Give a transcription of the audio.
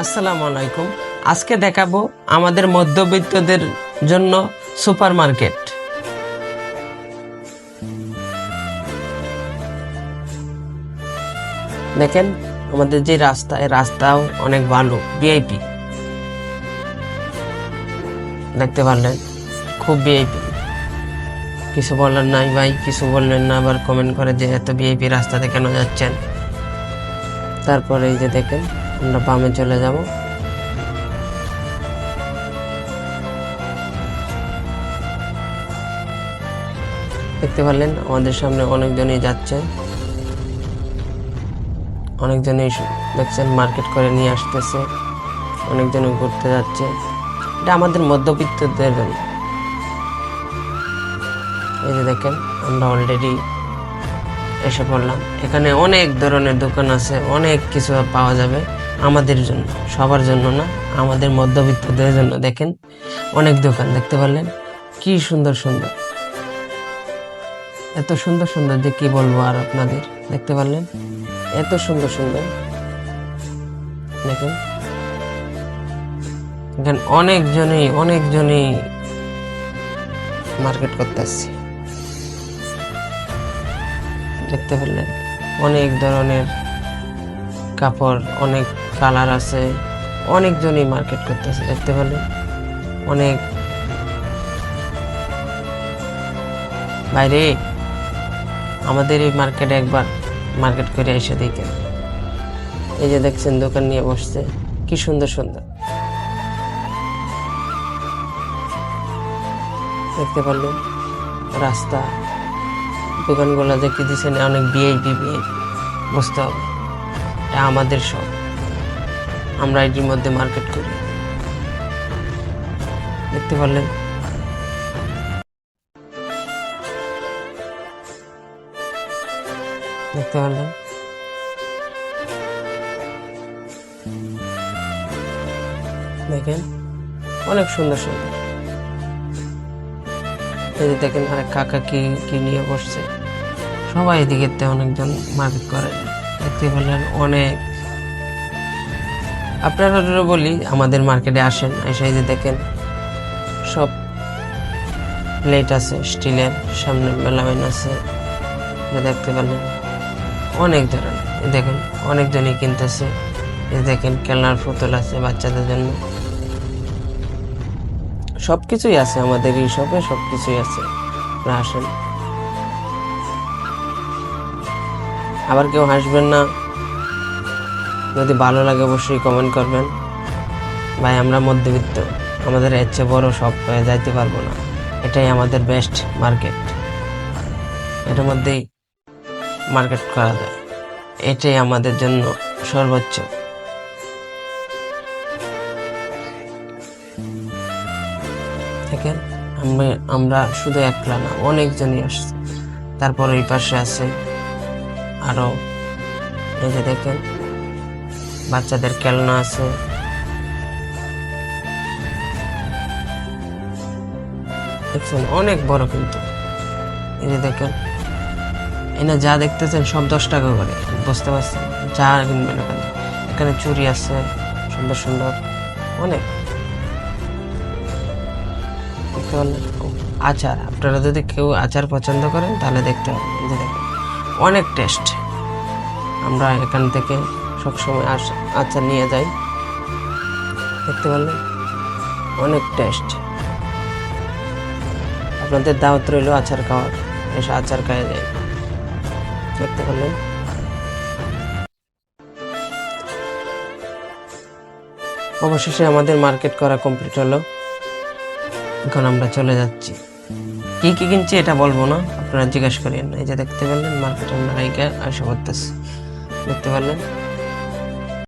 আসসালামু আলাইকুম। আজকে দেখাবো আমাদের মধ্যবিত্তদের জন্য সুপার মার্কেট দেখেন, আমাদের যে রাস্তা এই রাস্তাও অনেক ভালো ভিআইপি দেখতে পারলেন, খুব ভিআইপি কিছু বললেন নাই ভাই, কিছু বললেন না, আবার কমেন্ট করে যে এত ভিআইপি রাস্তাতে কেন যাচ্ছেন? তারপরে এই যে দেখেন আমরা বামে চলে যাব। দেখতে পারলেন, আমাদের সামনে অনেকজনই যাচ্ছে। অনেকজনই দেখছেন, মার্কেট করে নিয়ে আসতেছে। অনেকজনই ঘুরতে যাচ্ছে। এটা আমাদের মধ্যবিত্তদের এই যে দেখেন, আমরা অলরেডি এসে পড়লাম। এখানে অনেক ধরনের দোকান আছে, অনেক কিছু পাওয়া যাবে। আমাদের জন্য, সবার জন্য না, আমাদের মধ্যবিত্তদের জন্য। দেখেন, অনেক দোকান, দেখতে পারলেন? কি সুন্দর সুন্দর। এত সুন্দর সুন্দর, যে কি বলব আর আপনাদের? দেখতে পারলেন? এত সুন্দর সুন্দর। দেখেন। এখানে অনেকজনই অনেকজনই মার্কেট করতে আসছে। দেখতে পারলেন? অনেক ধরনের কাপড়, অনেক কালার আছে। অনেকজনই মার্কেট করতেছে, দেখতে পারলেন অনেক। বাইরে, আমাদের এই মার্কেটে একবার মার্কেট করে এসে দেখেন। এই যে দেখছেন, দোকান নিয়ে বসছে। কি সুন্দর সুন্দর। দেখতে পারলেন রাস্তা। দোকানগুলো দেখে দিচ্ছেন অনেক ভিআইপি ভিআইপি বুঝতে হবে। এটা আমাদের সব। আমরা এটির মধ্যে মার্কেট করি। দেখতে পারলেন? দেখতে পারলেন? দেখেন, অনেক সুন্দর সুন্দর। এই যে দেখেন আরেক কাকা কি কি নিয়ে বসছে। সবাই এদিকে অনেকজন মার্কেট করে দেখতে পেলেন অনেক। আপনারা বলি, আমাদের মার্কেটে আসেন, এসে যে দেখেন, সব প্লেট আছে, স্টিলের, সামনে মেলামাইন আছে দেখতে পেলেন অনেক ধরনের দেখেন অনেকজনই কিনতেছে। দেখেন, খেলনার পুতুল আছে বাচ্চাদের জন্য। সব কিছুই আছে আমাদের এই শপে সব কিছুই আছে। আপনারা আসেন। আবার কেউ হাসবেন না। যদি ভালো লাগে অবশ্যই কমেন্ট করবেন। ভাই, আমরা মধ্যবিত্ত। আমাদের এর চেয়ে বড় সব যাইতে পারব না। এটাই আমাদের বেস্ট মার্কেট এটার মধ্যেই মার্কেট করা যায়। এটাই আমাদের জন্য সর্বোচ্চ। আমরা আমরা শুধু একলা না, অনেকজনই আসছে। তারপর এই পাশে আছে আরও, এই যে দেখেন, বাচ্চাদের খেলনা আছে। দেখছেন, অনেক বড় কিন্তু। এই যে দেখেন, এনে যা দেখতেছেন সব দশ টাকা করে। বুঝতে পারছেন? যা কিনবেন এখানে এখানে চুরি আছে, সুন্দর সুন্দর, অনেক। আচার, আপনারা যদি কেউ আচার পছন্দ করেন, তাহলে দেখতে হবে দেখেন। অনেক টেস্ট। আমরা এখান থেকে সবসময় আস- আচার নিয়ে যাই। দেখতে পারলেন? অনেক টেস্ট। আপনাদের দাওয়াত রইল আচার খাওয়ার। এসে আচার খাওয়া যায় দেখতে পারলেন? অবশেষে আমাদের মার্কেট করা কমপ্লিট হলো। এখন আমরা চলে যাচ্ছি। কি কি কিনছি এটা বলব না? আপনারা জিজ্ঞাসা করেন এই যে দেখতে পেলেন মার্কেটের নায়িকা আসা করতেছি। দেখতে পারলেন?